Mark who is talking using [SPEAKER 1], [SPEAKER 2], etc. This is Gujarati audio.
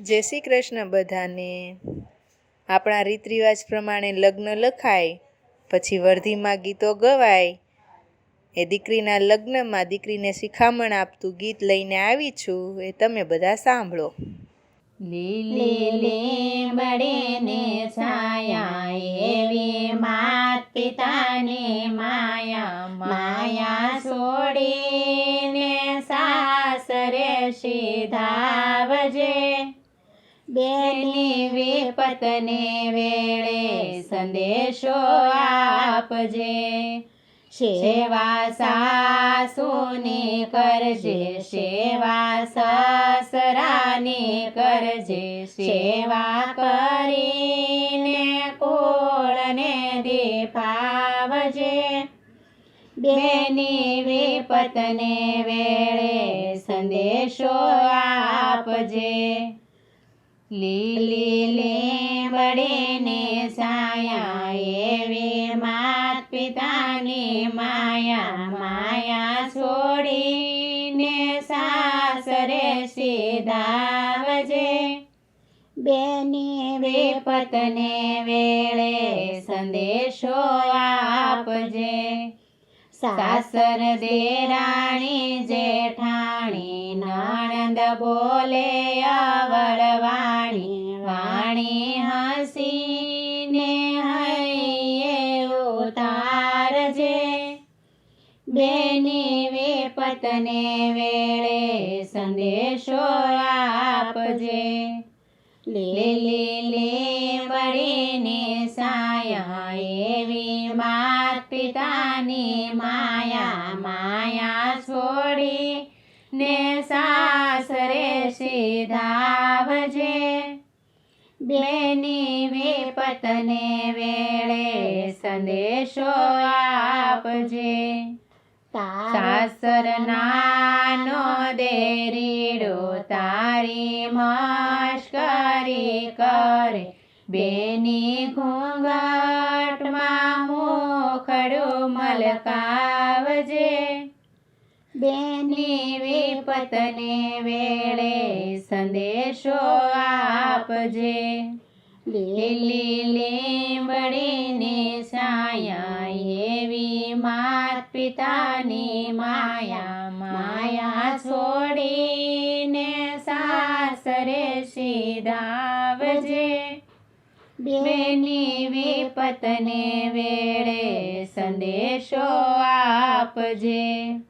[SPEAKER 1] જય શ્રી કૃષ્ણ બધાને. આપણા રીત રિવાજ પ્રમાણે લગ્ન લખાય, પછી વર્ધીમાં ગીતો ગવાય. એ દીકરીના લગ્નમાં દીકરીને શિખામણ આપતું ગીત લઈને આવી છું, એ તમે બધા સાંભળો.
[SPEAKER 2] લીલી લીમડે ને પિતાની માયા માયા છોડીને સાસરે સીધાવજે બેની વિપતને વેળે સંદેશો આપજે. સેવા સાસુની કરજે, સેવા સસરાની કરજે, સેવા કરીને કોળને દીપાવજે બેની વિપતને વેળે સંદેશો આપજે. લીલી લીમડીને સાયા એવી માત પિતાની માયા માયા છોડીને સાસરે સીધાવજે. બેની વિપતને વેળે સંદેશો આપજે. સાસર દેરાણી જેઠાણી નણંદ બોલે આવડ હસીને હૈયે ઉતારજે. બેની વિપતને વેળે સંદેશો આપજે. લીલી વળીને સાયા એવી માત પિતાની માયા માયા છોડી ને સાસરે સીધાવજે. બેની વિપતને વેળે સંદેશો આપજે. સાસર નાનો દેરીડો તારી મશ્કરી કરે. બેની ઘૂંઘટમાં મોખડું મલકાવજે. બેની વિપતને વેળે સંદેશો આપજે. લીલી લીંબડીની સાયા એવી માત પિતાની માયા માયા છોડીને સાસરે સીધાવજે. બેની વિપતને વેળે સંદેશો આપજે.